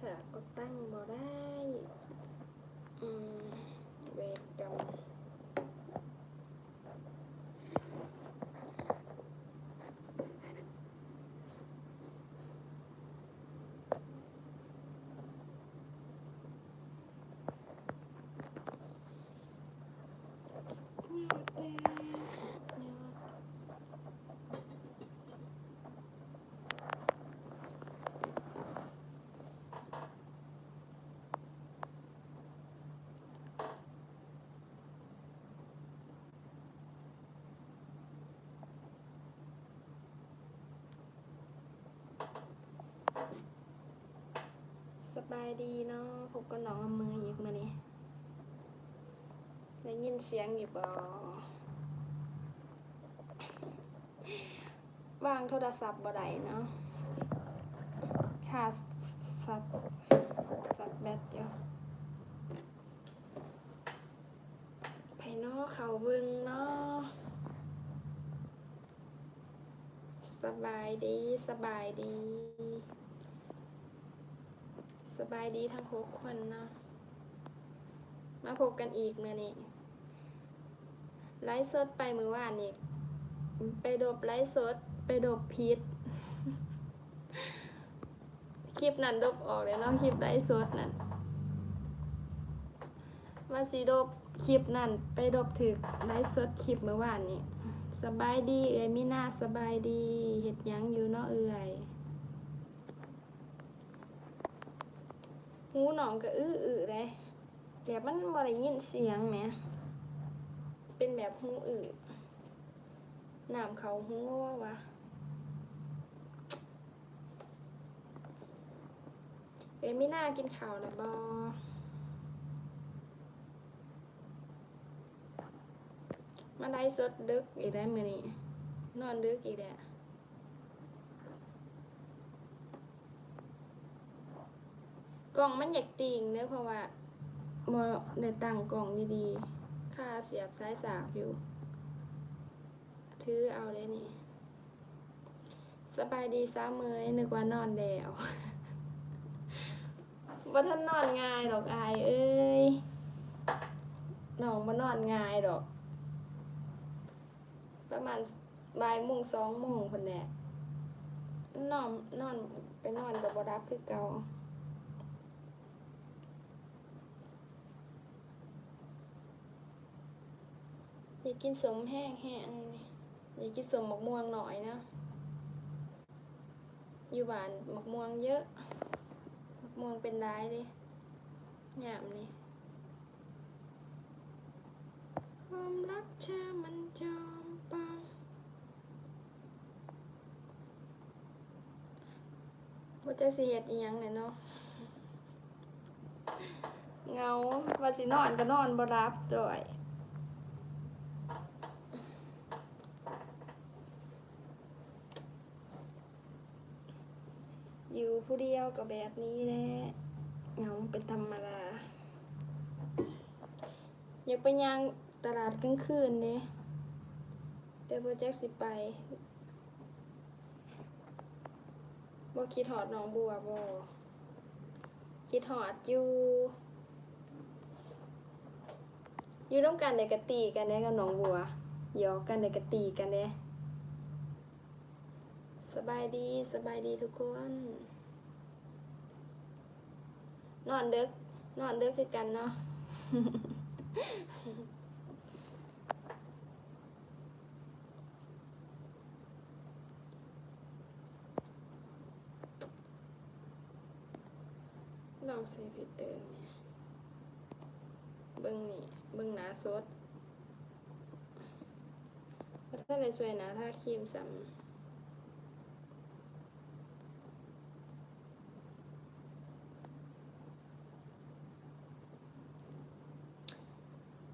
สากก็ตั้งบ่ได้ อืมเวรกรรมสุดยอดเลยสุดยอด สบายดีเนาะพบกับน้องอมืออีกมานี่ได้ยินเสียงอยู่บ่วางโทรศัพท์บ่ได้เนาะค่ะสัตสัตแบตอยู่ไปเนาะเขาเบิ่งเนาะสบายดี สบายดี สบายดีทั้งหกคนเนาะ มาพบกันอีกเมื่อนี้ไลฟ์สดไปมือว่านอีก ไปดบไลฟ์สด ไปดบพิษคลิปนั้นดบออกเลยเนาะคลิปไลฟ์สดนั่นมาสีดบคลิปนั่นไปดบถึกไลฟ์สดคลิปเมื่อวานนี้สบายดีเอ้ยมิน่าสบายดีเห็ดยังอยู่เนาะเอ้ย หูหนองก็อื้ออื้อเลยแบบมันบ่ได้ยินเสียงแหมเป็นแบบหูอื้อน้ำเขาหูว่าวะเอ้ยไม่น่ากินข้าวแล้วบอมาได้สดดึกอีกได้มือนี้นอนดึกอีกแล้ว กล่องมันอยากติ่งเนื้อเพราะว่าบ่ได้ตั้งกล่องดีๆค่าเสียบสายสากอยู่ ถือเอาเลยนี่ สบายดีซ้าเมยนึกว่านอนแล้วว่าท่านนอนง่ายดอกอายเอ้ยน้องบ่นอนง่ายดอก ประมาณบ่ายโมงสองโมงคนแหละนอนนอนไปนอนกับบ่รับคือเก่า อยากกินสมแห้งแห้งอยากกินสมมะม่วงหน่อยนะอยู่บ้านมะม่วงเยอะมะม่วงเป็นร้ายเลยหยามนี่ความรักเธอมันจอมปลอมว่าจะสิเฮ็ดอีหยังเนี่ยเนาะเงาว่าสินอนก็นอนบ่รับด้วย อยู่ผู้เดียวก็แบบนี้แหละเหงาเป็นธรรมดาอยากไปย่างตลาดกลางคืนเนี่ยแต่โปรเจกสิไปบ่คิดหอดน้องบัวบ่คิดหอดอยู่ อยู่ร่วมกันในกะตีกันเนี่ยกับน้องบัวหยอกกันในกะตีกันเนี่ย สบายดีสบายดีทุกคน นอนเด็กนอนเด็กคือกันเนาะลองเซฟิเตอร์เนี่ยเบิ้งนี่เบิ้งหนาสดถ้าเลยสวยหนะถ้าครีมซ้ำ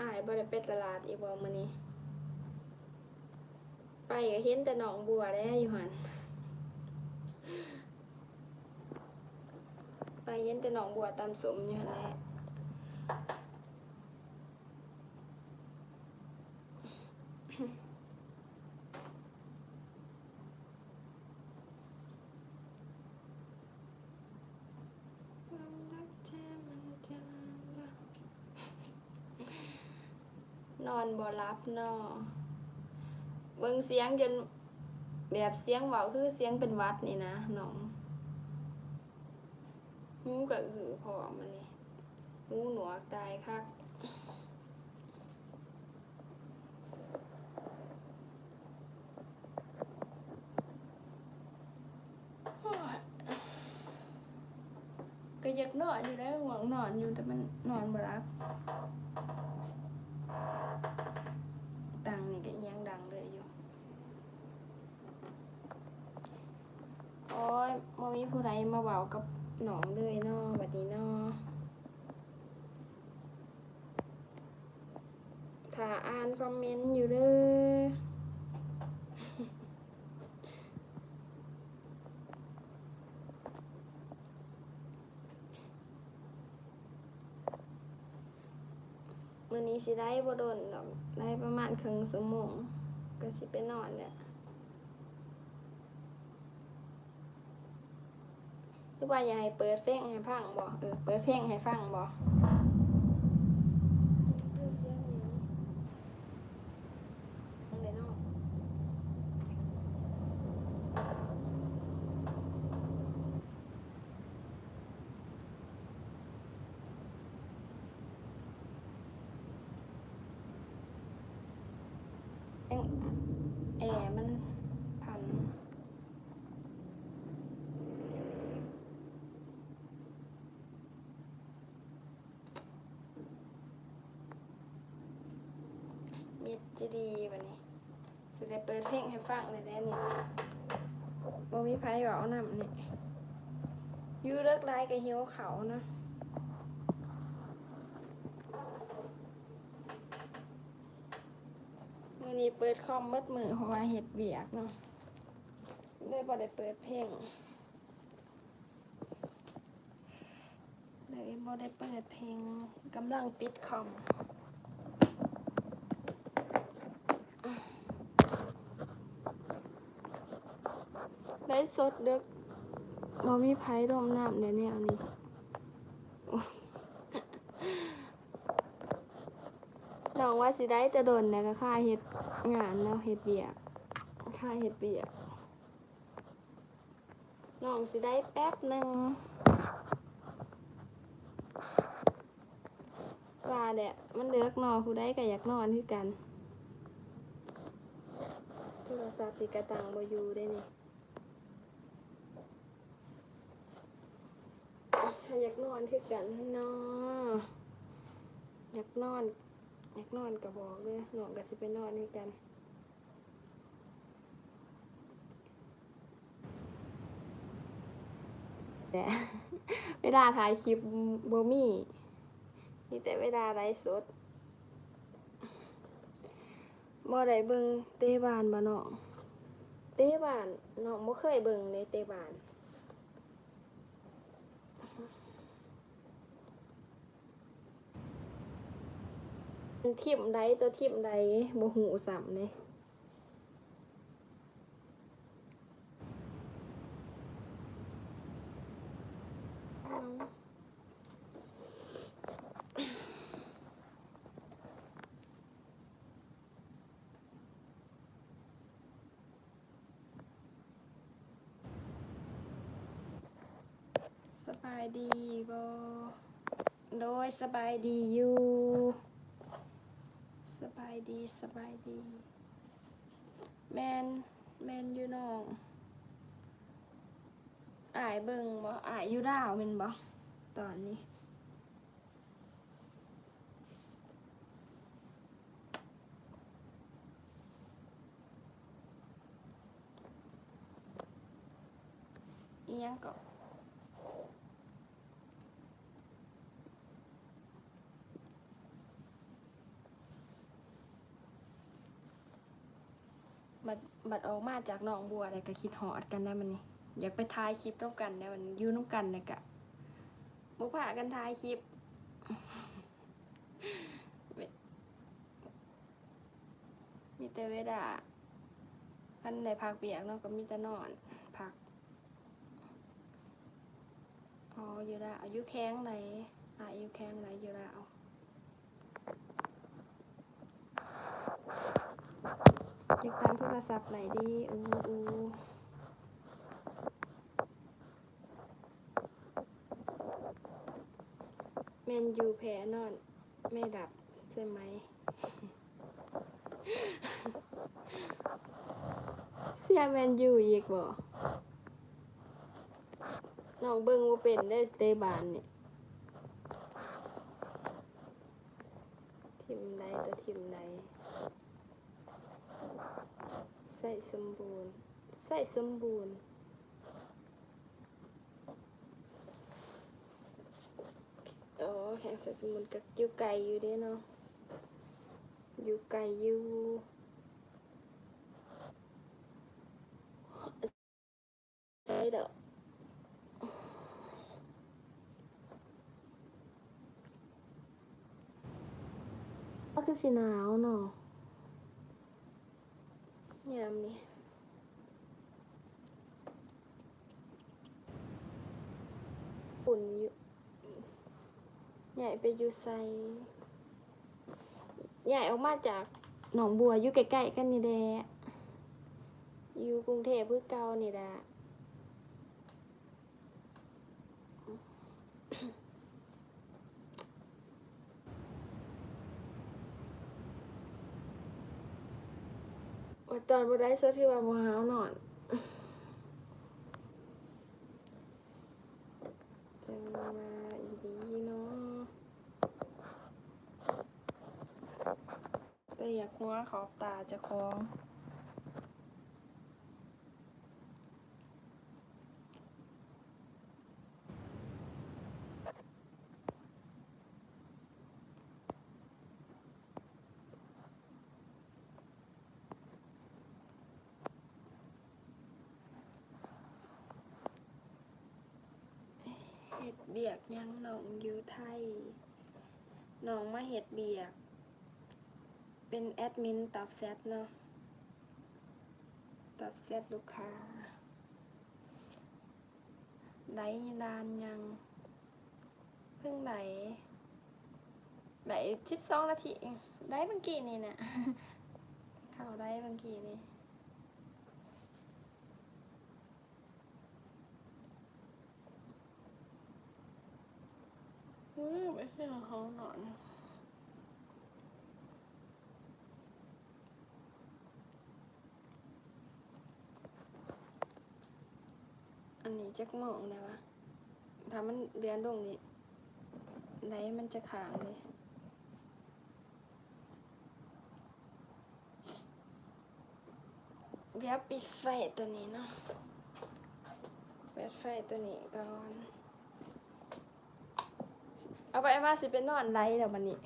อาย บ่ได้ไปตลาดอีกบ่มื้อนี้ ไปก็เห็นแต่หนองบัวแล้อยู่หั่นไปเห็นแต่หนองบัวตามสมอยู่หั่นแหละ นอน บ่รับเนาะเบิ่งเสียงจนแบบเสียงเว้าคือเสียงเป็นวัดนี่นะน้องหูก็อือพอมันนี่หูหนวกตายคักก็อยากนอนอยู่ได้ห่วงนอนอยู่แต่มันนอนบ่รับ ตังนี่ก็ยังดังเลยอยู่ โอ้ย บ่มีผู้ใดมาเว้ากับหนองเลยเนาะบัดนี้เนาะถ้าอ่านคอมเมนต์อยู่เด้อมื้อนี้สิได้บ่โดนดอกได้ประมาณครึ่งชั่วโมงก็สิไปนอนแหละห รือว่าอยากให้เปิดเพลงให้ฟังบอกเออเปิดเพลงให้ฟังบอกอเสียงอิหยังฟังได้เนาะเอ็งแอร์มันพัน มิดจะดีวันนี้สิได้เปิดเพลงให้ ฟังเลยแน่นี่บ่มีไผเว้านำนี่อยู่เลิกไลายกับหิวเขานะมือนี้เปิดคอมเบิดมือเพราะว่าเฮ็ดเวียกเนาะเลยบ่ได้เปิดเพลงเลยบ่ได้เปิดเพลงกำลังปิดคอม ได้สดเด็กบ่มีไผดมน้ำในแนวนี้น้องว่าสิได้จะโดนแต่ก็ค่าเฮ็ดงานเนาะเฮ็ดเบียกค่าเฮ็ดเบียกน้องสิได้แป๊บหนึ่งว่าแหละมันเลือกนอนผู้ใดก็อยากนอนคือกัน โทรศัพท์ติกระตังบ่อยู่ได้นี่ ถ้า อยากนอนคือกันเนาะอยากนอน อยากนอนก็บอกเลยน้องก็สิไปนอนคือกันแต่เวลาถ่ายคลิปโบมี่มีแต่เวลาไลฟ์สดบ่ได้เบิ่งเตบานบ่น้อเตบานน้องบ่เคยเบิ่งเลยเตบาน ทิมใดตัวทิมใดบ่หูซ้ำเลยสบายดีบ่โดยสบายดีอยู่ายดีสบายดี แมนแมนอยู่น้องอายเบิงบ่อายอยู่ดาวแม่นบ่ตอนนี้อีหยังก็ บัดบัดออกมาจากหนองบัวอะไรก็คิดหอดกันได้มันนี่อยากไปถ่ายคลิปต้องกันได้มันอยู่น้ำกันเลยกะบุพากันถ่ายคลิปมีแต่เวลาคันในพักเบียกเนาะก็มีแต่นอนพักอ๋ออยู่ล้วอายุแข้งไหนอายุแข้งไหนอยู่แล้ว อยากตามโทรศัพท์ไหนดีอูอูแมนยูแพ้นอน ไม่ดับ ใช่ไหม เสียแมนยูอีกบ่น้องเบิ่งว่าเป็นได้สเตบานเนี่ยทีมใดตัวทีมใดใส่สมบูรณ์ ใส่สมบูรณ์ โอ้แข่งใส่สมบูรณ์กับยูไกลอยู่เด้เนาะยูไกลอยู่ใช่เด้อก็คือสีหนาวเนาะ ยามนี้ปุ่นอยู่ใหญ่ไปอยู่ไซใหญ่ออกมาจากหนองบัวอยู่ใกล้ๆกันนี่แหละอยู่กรุงเทพเพื่อเก่านี่แหละ ตอนบ่ได้สดที่ว่าบ่หาวนอนจังมาอีดีเนาะแต่อยากหัวขอบตาจะคล้องเห็ดเบี ยังหนองอยู่ไทยหนองมาเห็ดเบียก เป็นแอดมินตอบแชทเนาะตอบแชทลูกค้าไหนดานยัง เพิ่งไหนไหนสิบสองนาที ได้เมื่อกี้นี่เนี่ยข้าวได้เมื่อกี้นี่ ไม่ใช่องเขาหนอนอันนี้จักมองได้วะถ้ามันเดือนลงนี่ไหนมันจะขางเลยเดี๋ยวปิดไฟตัวนี้เนาะปิดไฟตัวนี้ก่อน เอาไปมาสิเป็นนอนไรเดี๋ยวมันนี้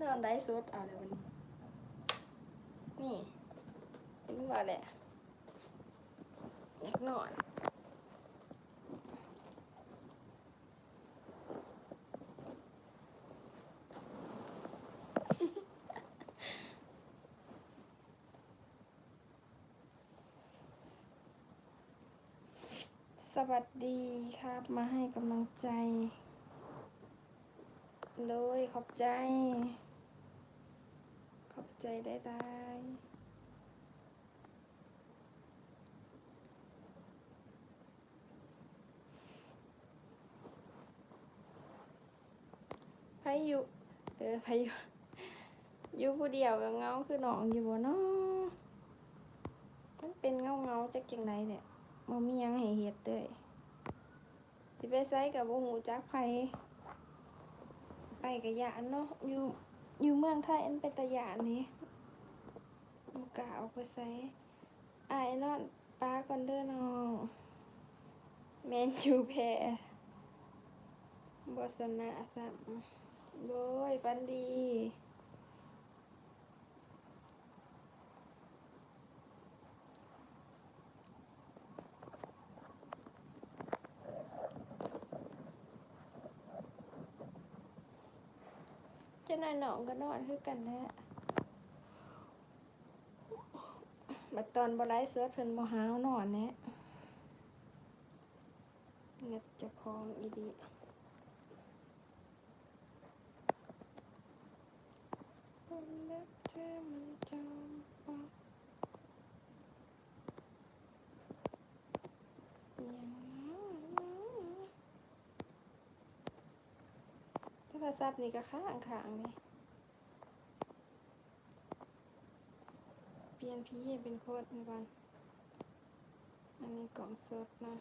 นอนไรสุดเอาเดี๋ยวันนี้ นี่เห็นว่าแหละอยากนอน ส วัสดีครับ มาให้กำลังใจ เลยขอบใจ ขอบใจได้ได้พายุเออพายุอยู่ผู้เดียวกับเงาคือหนองอยู่บ่เนาะมันเป็นเงาเงาจากจังไรเนี่ย มันมียังให้เฮ็ดเด้ยสิไปไสกับบ่ฮู้จักไผไปกับยานเนาะอยู่อยู่เมืองไทยอันเป็นตะยานนี่บ่กล้าออกไปไสอายนอนปลาก่อนเด้อน้องแมนยูแพ้บ่ชนะซ้ำโดยฟันดี จะนายหนองก็นอนคือกันแหละมาตอนบไลเสื้อเพิ่นบ่หาวนอนแหนะเงัดเจะคลองอีดีความรักเธอมันจำปลอมอย่างนั้นโทร ศัพท์นี่ก็ข้างข้างนี่เปลี่ยนพี่เป็นโคตรก่อนอันนี้กล่องสดนะ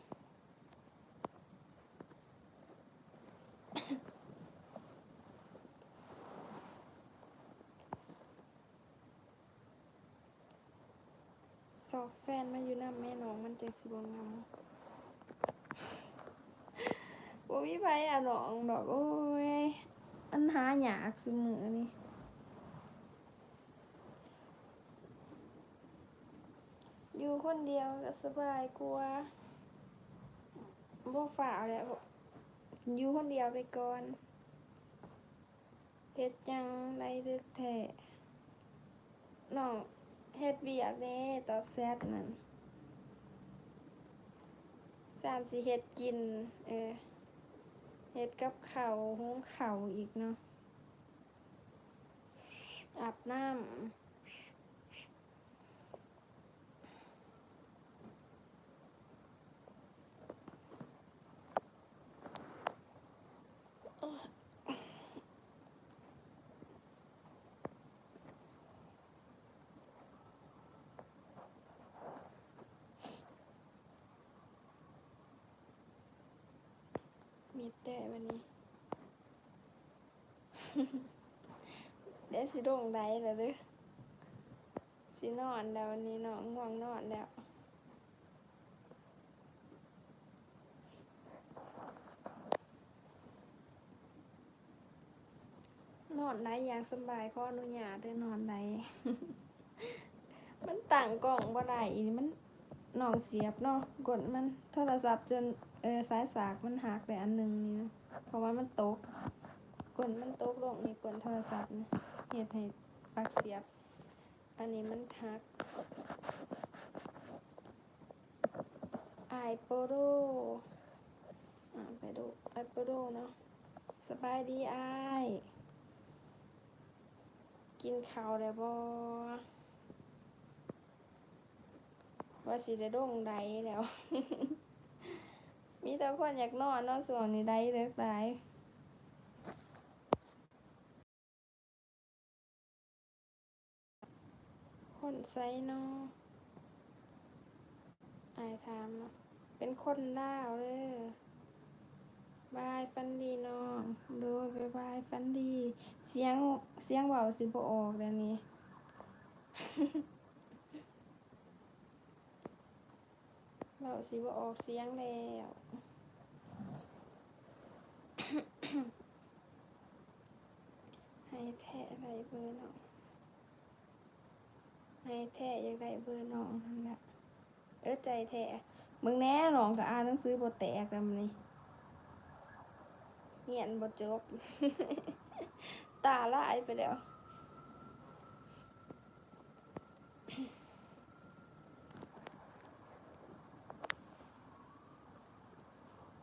สอกแฟนมาอยู่น้ำแม่น้องมันจะสิบงามบ่มีไผอะน้องดอกโอ้ย อันหาหยากสมือนี่อยู่คนเดียวก็สบายกว่าบ่ฝ่าแล้วอยู่คนเดียวไปก่อนเฮ็ดจังไรดึกแท้น้องเฮ็ดเวียกเด้ตอบแซดนั่นสามสิเฮ็ดกิน เออเฮ็ดกับเขาหุงเขาอีกเนาะ อาบน้ำมีแต่วันนี้ เดี๋ยวสิโด่งได้แล้วเด้อสินอนแล้ววันนี้นาะง่วงนอนแล้วนอนได้อย่างสบายขออนุญาตได้นอนได้มันต่างกล่องบ่ได้อีนี่มันนองเสียบเนาะกดมันโทรศัพท์จนเออสายสากมันหักไปอันหนึงนี่นะเพราะว่ามันตกกดมันตกลงนี่กดโทรศัพท์นะ เฮ็ดให้ปลักเสียบ อันนี้มันหักไอโปโดอ่าไปดูไอโปโดเนาะสบายดีไอายกินข้าวแล้วบ่ว่าสิได้ดงใดแล้ว มีแต่คนอยากนอนนาะส่วนนี้ได้เลิกได้ ไซเนาะอายถามเนาะเป็นคนลาวเด้อบายฟันดีน้องดยบายบายฟันดี เสียงเสียงเบาสิบ่ออกเดี๋ยวนี้ เบาสิบ่ออกเสียงแล้วให้แท้ได้เบอร์น้อง ให้แท้อยากได้เบอร์น้องนั่นแหละเออใจแท้มึงแน่น้องก็อ่านหนังสือบทแตกแล้วมันนี่เหียนบทจบ ตาลายไปแล้ว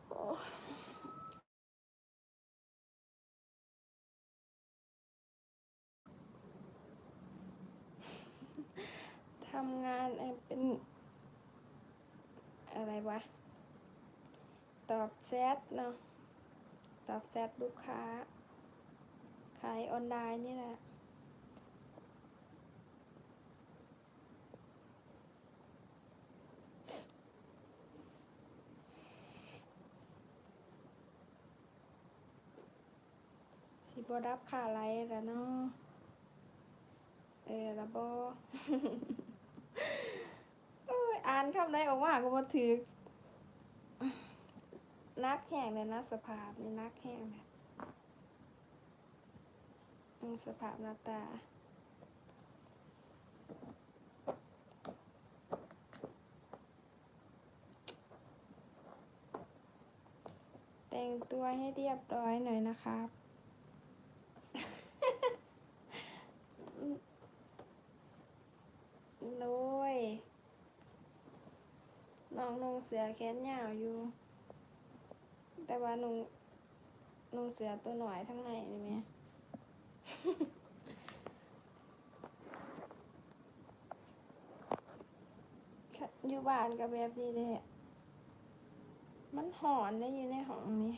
โอ้ยทำงาน เป็น อะไรวะ ตอบแชทเนาะ ตอบแชทลูกค้า ขายออนไลน์นี่แหละสิบรับค่าไรแล้วเนาะเออล้วบอ อ่านคำใดออกมาก็บ่ถือนักแห้งเลยนะสภาพนี่นักแห้งเลยอืมสภาพหน้าตาแต่งตัวให้เรียบร้อยหน่อยนะครับ เสือแขนยาวอยู่ แต่ว่านุ่งนุงเสือตัวหน่อยทั้งในนี่ไหมอยู่บ้านกับแบบนี้เลยมันหอนได้อยู่ในห้องนี้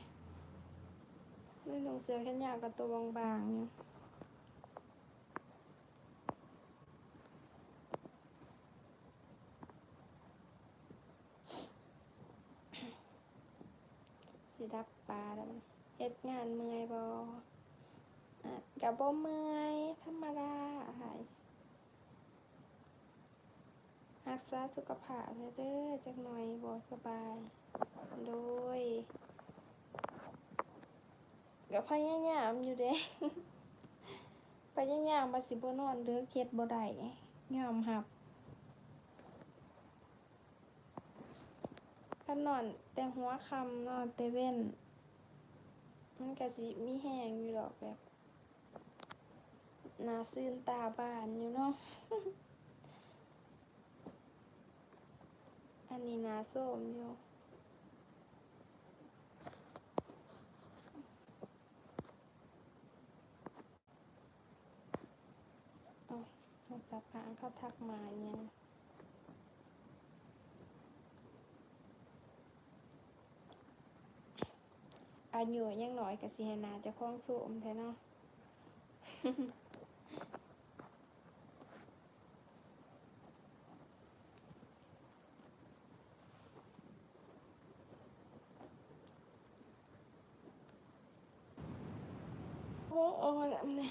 ด้วยนุงเสือแขนยาวกับตัวบางๆอยู่ สิดับปลาแล้วเฮ็ดงานเมื่อยบอกับบ่เมื่อยธรรมดาหายรักษาสุขภาพเด้อจักหน่อยบ่สบาย โดยก็พยายามอยู่เด้พยายามมาสิบ่นอนเด้อเฮ็ดบ่ได้ยอมรับ ถ้านอนแต่หัวคำนอนแต่เว้น มันก็สิมีแฮงอยู่ดอกแบบนาซื่นตาบานอยู่เนาะ อันนี้นาส้มอยู่เอาโทรศัพท์หางเขาทักมาเนี่ย อายุยังน้อยกับสิให้นาจะคล้องโสมแท้เนาะโอ้โอ้ยแบบนี้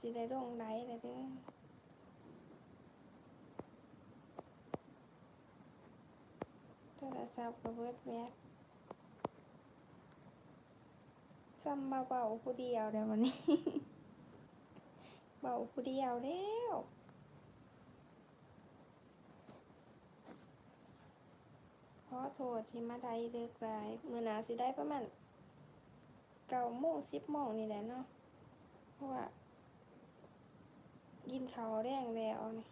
สิได้ลงไลฟ์เลยเด้อ โทรศัพท์กับเบิดแมสซ้ำมาเบาผู้เดียวเดี๋ยววันนี้ เบาผู้เดียวแล้วขอโทษที่มาได้เลิกรายมือหนาสิได้ประมาณเก้าโมงสิบโมงนี่แหละเนาะเพราะว่ายินเขาวแรงแล้วนี่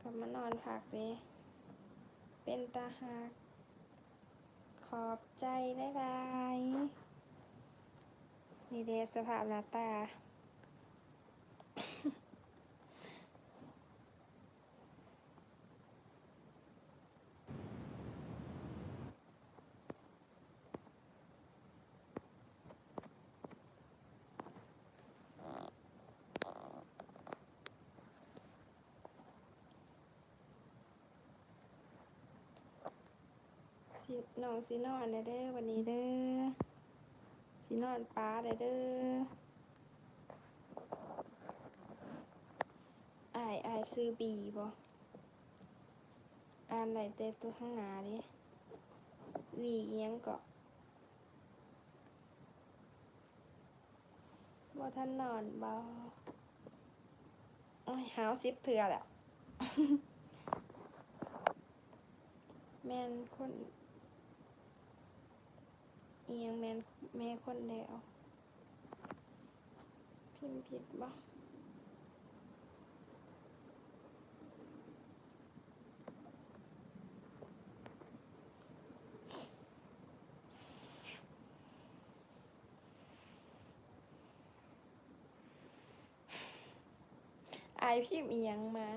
กลับมานอนพักเลย เป็นตาหัก ขอบใจได้ไรนี่เดสภาพหน้าตา สิน้องสินอนเด้อวันนี้เด้อสินอนป้าได้เด้อไอายอซื้อบีบ่อ่านไหนเตตัวข้างหน้าดิวีเอียงเกาะบ่ท่านนอนบ่โอ้ยหาวสิบเถื่อแหละแม่นคน เอียงแม่นแม่คนเดียวพิมพ์ผิดบ่อพิมพ์เอียงมา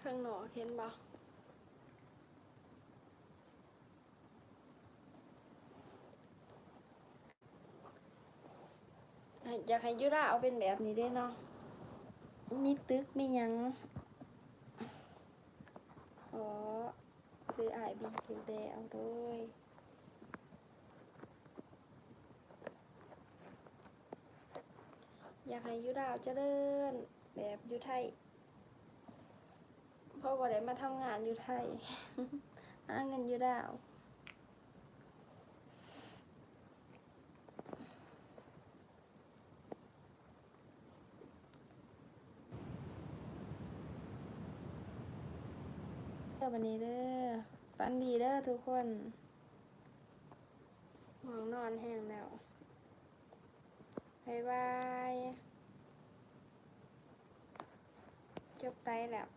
ข้างนอกเห็นบ่อะอยากให้ยุราเอาเป็นแบบนี้ได้เนาะ มีตึกมียัง อ๋อ ซื้อไอบีถึงได้เอาด้วยอยากให้ยุดาวเจริญแบบยูไทย พราะว่าได้มาทำงานอยู่ไทยหาเงินอยู่ดาวอวันนี้เด้อฝันดีเด้อทุกคนหมองนอนแห้งแล้วบายบาย จบไปแล้ว